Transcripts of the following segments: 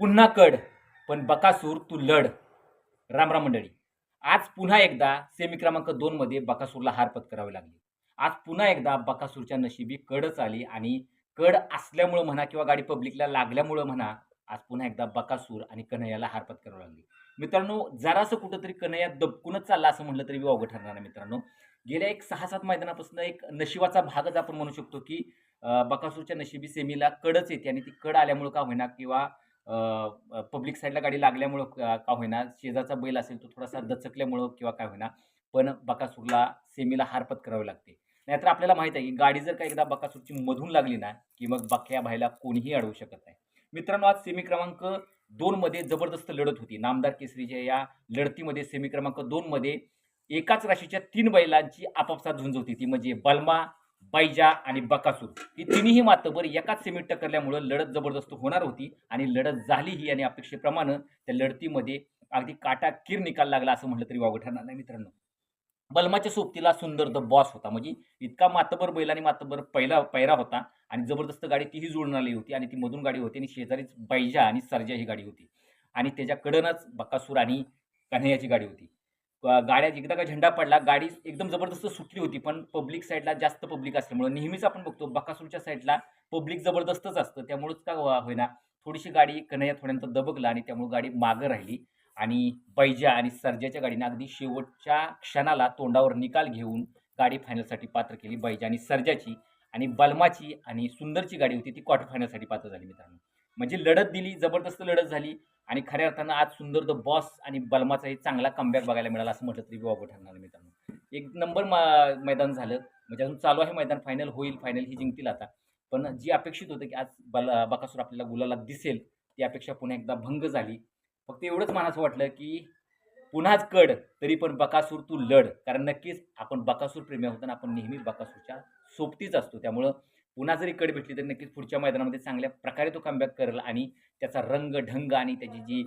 पुन्हा कड पण बकासूर तू लढ. रामराम मंडळी. आज पुन्हा एकदा सेमी क्रमांक दोनमध्ये बकासूरला हार पत्करावी लागली. आज पुन्हा एकदा बकासूरच्या नशिबी कडच आली आणि कड असल्यामुळं म्हणा किंवा गाडी पब्लिकला लागल्यामुळं म्हणा आज पुन्हा एकदा बकासूर आणि कन्हैयाला हार पत्करावी लागली. मित्रांनो जरासं कुठंतरी कन्हैया दबकूनच चालला असं म्हटलं तरी वावगं ठरणार आहे मित्रांनो. गेल्या एक सहा सात मैदानापासून एक नशिबाचा भागच आपण म्हणू शकतो की बकासूरच्या नशिबी सेमीला कडच येते आणि ती कड आल्यामुळं का होईना किंवा पब्लिक साईडला गाडी लागल्यामुळं का होईना. शेजारचा बैल असेल तो थोडासा दचकल्यामुळं किंवा काय होईना. पण बकासूरला सेमीला हारपत करावी लागते. नाहीतर आपल्याला माहीत आहे की गाडी जर का एकदा बकासूरची मधून लागली ना की मग बाक्या भाईला कोणीही अडवू शकत नाही. मित्रांनो आज सेमी क्रमांक दोनमध्ये जबरदस्त लढत होती. नामदार केसरीच्या या लढतीमध्ये सेमी क्रमांक दोनमध्ये एकाच राशीच्या तीन बैलांची आपापसात झुंज होती. ती म्हणजे बलमा बैजा आणि बकासूर ही तिन्ही मातबर एकाच सिमेंट टकरल्यामुळं लढत जबरदस्त होणार होती आणि लढत झाली ही आणि अपेक्षेप्रमाणे त्या लढतीमध्ये अगदी काटाकीर निकाल लागला असं म्हटलं तरी वावगं ठरणार नाही मित्रांनो. बलमाच्या सोबतीला सुंदर द बॉस होता. म्हणजे इतका मातबर बैल आणि मातबर पहिला पैरा होता आणि जबरदस्त गाडी तीही जुळून आली होती आणि ती मधून गाडी होती आणि शेजारीच बैजा आणि सरजा ही गाडी होती. आणि त्याच्याकडनंच बकासूर आणि कन्हैयाची गाडी होती. गाड्या एकदा का झेंडा पडला गाडी एकदम जबरदस्त सुटली होती पण पब्लिक साईडला जास्त पब्लिक असल्यामुळं नेहमीच आपण बघतो बकासूरच्या साईडला पब्लिक जबरदस्तच असतं त्यामुळंच का होईना. थोडीशी गाडी कन्हैया थोड्यांत दबकला आणि त्यामुळे गाडी मागं राहिली आणि बैजा आणि सर्जाच्या गाडीनं अगदी शेवटच्या क्षणाला तोंडावर निकाल घेऊन गाडी फायनलसाठी पात्र केली बैजा आणि सर्जाची आणि बलमाची आणि सुंदरची गाडी होती ती क्वार्टर फायनलसाठी पात्र झाली मित्रांनो. म्हणजे लढत दिली जबरदस्त लढत झाली आणि खऱ्या अर्थानं आज सुंदर द बॉस आणि बलमाचाही चांगला कमबॅक बघायला मिळाला असं म्हटलं तरी विवाह ठरणार नाही मित्रांनो. एक नंबर मा मैदान झालं. म्हणजे अजून चालू आहे मैदान. फायनल होईल. फायनल ही जिंकतील आता. पण जी अपेक्षित होतं की आज बल बकासूर आपल्याला गुलाला दिसेल ती अपेक्षा पुन्हा एकदा भंग झाली. फक्त एवढंच मनाचं वाटलं की पुन्हाच कड तरी पण बकासूर तू लढ. कारण नक्कीच आपण बकासूर प्रेमी आहोत आणि आपण नेहमी बकासूरच्या सोबतीच असतो. त्यामुळं पुन्हा जरी कड भेटली तरी नक्कीच पुढच्या मैदानामध्ये चांगल्या प्रकारे तो कमबॅक करेल आणि त्याचा रंग ढंग आणि त्याची जी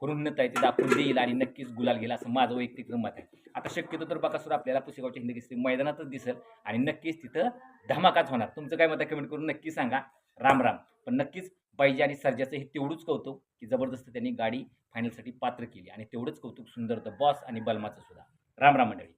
हुरुन्नत आहे ती दाखवून देईल आणि नक्कीच गुलाल गेला असं माझं वैयक्तिक मत आहे. आता शक्यतो तर बघा सुद्धा आपल्याला पुसेगावच्या हिंदी केसरी मैदानातच दिसेल आणि नक्कीच तिथं धमाकाच होणार. तुमचं काय मत आहे कमेंट करून नक्की सांगा. राम राम. पण नक्कीच पाहिजे आणि सर्जाचं हे तेवढंच कौतुक की जबरदस्त त्यांनी गाडी फायनलसाठी पात्र केली आणि तेवढंच कौतुक सुंदर द बॉस आणि बलमाचं सुद्धा. राम राम मंडळी.